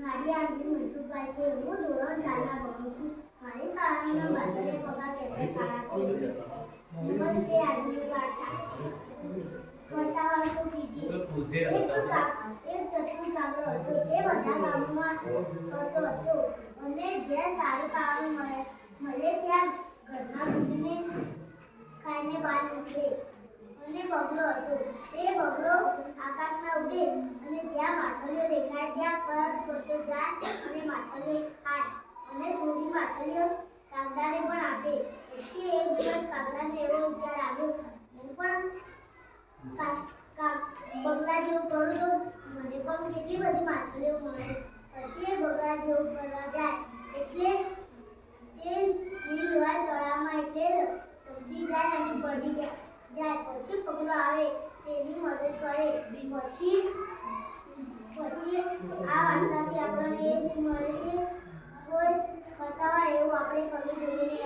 મારી આંટી મનસુખભાઈ છે હું ધોરણ ચારમાં ભણું છું. મારી શાળાનું નામ એક પગા કેન્દ્ર શાળા છે? નંબર તે આજની કરતા હોય તો બીજી. એક એક હતો. તે બધા કામોમાં કરતો હતો. અને જ્યાં સારું ખાવાનું મળે મળે ત્યાં ઘરમાં ઘૂસીને ખાઈને બહાર નીકળે. અને બગલો હતો. તે બગલો આકાશમાં ઉડે અને જ્યાં માછલીઓ દેખાય ત્યાં પર કરતો જાય અને માછલીઓ ખાય. અને થોડી માછલીઓ કાગડાને પણ આપે. પછી એક દિવસ કાગડાને એવો વિચાર આવ્યો. હું પણ બગલા જેવું કરું તો મને પણ કેટલી બધી માછલીઓ મળે. પછી એ બગલા જેવું કરવા જાય. એટલે તે નીલવાસ તળાવમાં એટલે રસી જાય અને પડી જાય. પછી પગલો આવે, તેની મદદ કરે. પછી অনেক অনেক ধন্যবাদ